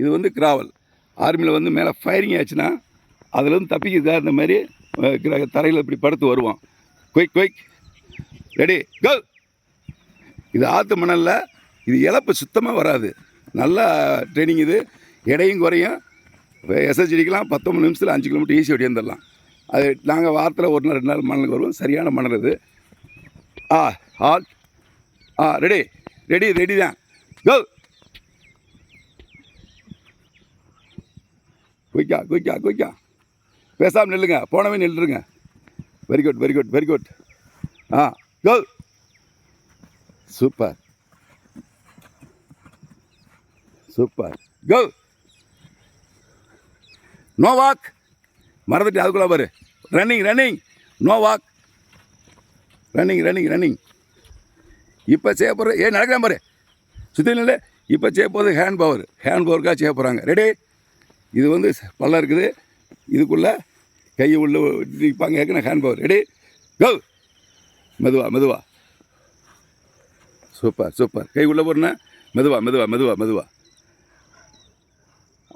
இது வந்து கிராவல் ஆர்மியில் வந்து மேலே ஃபயரிங் ஆச்சுன்னா அதுலேருந்து தப்பிக்கிறதா இந்த மாதிரி தரையில் இப்படி படுத்து வருவான். குயிக் குயிக் ரெடி கோ இது ஆற்று மணலில் இது இழப்பு சுத்தமாக வராது. நல்லா ட்ரைனிங் இது. எடையும் குறையும். எஸ்எஸ்டிக்கெலாம் பத்தொம்பது நிமிஷத்தில் அஞ்சு கிலோமீட்டர் ஈஸி ஓடி வந்துடலாம். அது நாங்கள் வாரத்தில் ஒரு நாள் ரெண்டு நாள் மணலுக்கு வருவோம். சரியான மணல் இது ah all ah ready ready ready தான். கோ குயிக்கா குயிக்கா குயிக்கா பேசாமல் நில்லுங்க. போனவே நில்லுருங்க very good very good very good ah go super super go no walk மறந்துட்டு அதுக்குள்ளே பாரு. Running running no walk running running running இப்போ செய்ய போகிற ஏ நடக்கிறேன் பாரு. சுற்றி இல்லை இப்போ செய்ய போகிறது ஹேண்ட் பவர் ஹேண்ட் பவருக்காக செய்ய போகிறாங்க ரெடி இது வந்து பள்ளம் இருக்குது. இதுக்குள்ளே கையை உள்ளே நிற்பாங்க ஏற்கனவே ஹேண்ட் பவர் ரெடி கோ மெதுவா மெதுவா. சூப்பர் சூப்பர் கை உள்ளே போடுறேன்னா மெதுவா மெதுவா மெதுவா மெதுவா.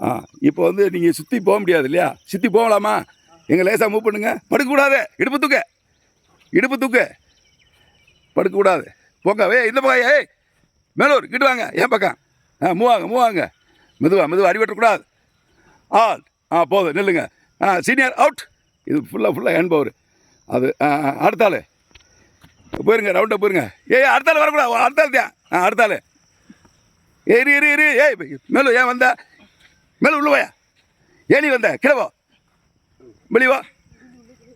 ஆ இப்போ வந்து நீங்கள் சுற்றி போக முடியாது இல்லையா? சுற்றி போகலாமா? எங்கள் லேசாக மூவ் பண்ணுங்கள் படுக்கக்கூடாது. இடுப்பு தூக்க. இடுப்பு தூக்க. படுக்கக்கூடாது. போங்க. ஏய் இந்த பக்கம் ஏய் மேலூர் கிட்டு வாங்க. ஏன் பக்கம். ஆ மூவாங்க மூவாங்க மெதுவா மெதுவா. அடிபட்டக்கூடாது ஆ ஆ போதும் நில்லுங்க. ஆ சீனியர் அவுட் இது ஃபுல்லாக ஃபுல்லாக ஹேண்ட் பவர் அது ஆ ஆ, அடுத்த ஆள். போயிருங்க ரவுண்டை போயிருங்க. ஏய் அடுத்த ஆள் வரக்கூடாது. அடுத்த ஆள் தான். ஆ அடுத்த ஆள். ஏறி ஏறி ஏறி ஏய் மேலு ஏன் வந்த? மேலும் உள்ளுவாயா ஏன் நீ வந்த? கிழவா வெளிவா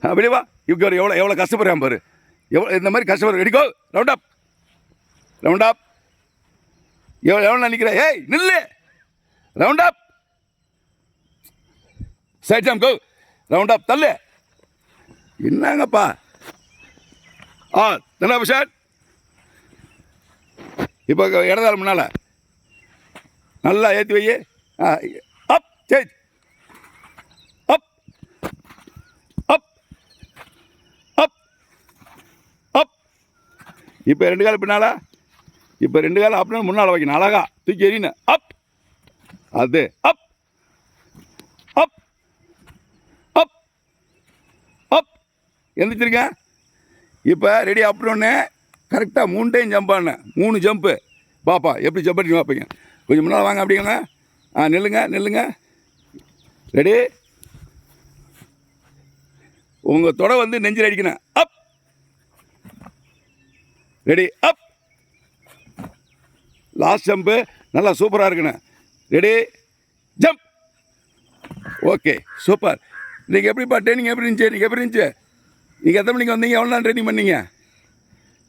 ஆ வெளிவா வா. இவங்க எவ்வளோ எவ்வளோ கஷ்டப்படுறான் பாரு. எவ்வளோ இந்த மாதிரி கஷ்டப்படுற ரெடிக்கோ ரவுண்ட் அப் ரவுண்ட் அப் எவ்வளோ எவ்வளோ நினைக்கிறேன் ஏய் நில்லு. Round up side jump go. Round up தள்ளு. என்னங்கப்பா? ஆ தண்ணா விஷாட் இப்போ இடதால முன்னால். நல்லா ஏற்றி வை. ஆ அப் சேஞ்ச் அப் அப் அப் அப் இப்போ ரெண்டு காலம் பின்னால. இப்போ ரெண்டு காலம் அப்படின்னு முன்னால் வைக்கணும். அழகா. தூக்கி எறியணும். அப் அது அப் அப் அப் எந்திரிச்சிருக்கேன் இப்போ ரெடி அப்படின்னு கரெக்டாக மூணு டைம் ஜம்பானேன் மூணு ஜம்ப்பு பாப்பா எப்படி ஜம்ப் பண்ணி பார்ப்பீங்க கொஞ்சம் முன்னால் வாங்க அப்படிங்களா ஆ நில்லுங்க நில்லுங்க. ரெடி உங்கள் தொடை வந்து நெஞ்சில் அடிக்கணும். Up ready up last jump நல்லா சூப்பராக இருக்கணும். ரெடி ஜம்ப் ஓகே சூப்பர் நீங்கள் எப்படிப்பா ட்ரைனிங் எப்படி இருந்துச்சு? நீங்கள் எப்படி இருந்துச்சு? நீங்கள் எத்தனை மணிக்கு வந்தீங்க? எவ்வளோ நேரம் ட்ரைனிங் பண்ணீங்க?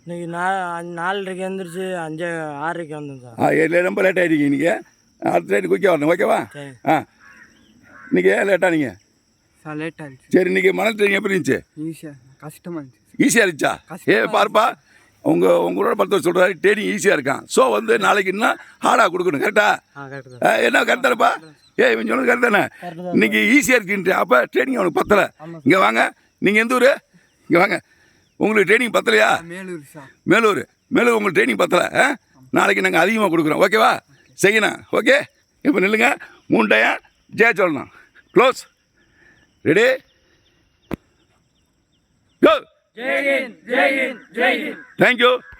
இன்னைக்கு நா அஞ்சு- நாலரைக்கு எழுந்திரிச்சு அஞ்சு ஆறரைக்கு வந்தேன் சார். ஆ ஏழு ரொம்ப லேட் ஆகிட்டீங்க நீங்கள் அடுத்த ட்ரெயின் குயிக்காக வரணும் ஓகேவா ஆ. இன்றைக்கி ஏன் லேட்டாக நீங்கள் சார் லேட் ஆகிடுச்சு சரி இன்றைக்கி மணல் ட்ரெயின் எப்படி இருந்துச்சு? ஈஸியாக கஷ்டமாக இருந்துச்சு. ஈஸியாக இருந்துச்சா ஏ பார்ப்பா. உங்கள் உங்களோட படுத்த சொல்கிறாரு ட்ரைனிங் ஈஸியாக இருக்கான். ஸோ வந்து நாளைக்கு இன்னும் ஹார்டாக கொடுக்கணும் கரெக்டா ஆ? என்ன கரெக்டானப்பா ஏ இவன் சொன்னது கரெக்ட் தானே? இன்னைக்கு ஈஸியாக இருக்குன்ட்டு அப்போ ட்ரைனிங் அவனுக்கு பத்தலை. இங்கே வாங்க. நீங்கள் எந்த ஊர்? இங்கே வாங்க. உங்களுக்கு ட்ரைனிங் பத்தலையா? மேலூர் மேலூர். மேலூர் உங்களுக்கு ட்ரைனிங் பத்தலை ஆ? நாளைக்கு நாங்கள் அதிகமாக கொடுக்குறோம். ஓகேவா செய்யணும் ஓகே இப்போ நில்லுங்க. மூணு டயம் ஜெய சொல்லணும். Close ready go Jai Hind Jai Hind Jai Hind. Thank you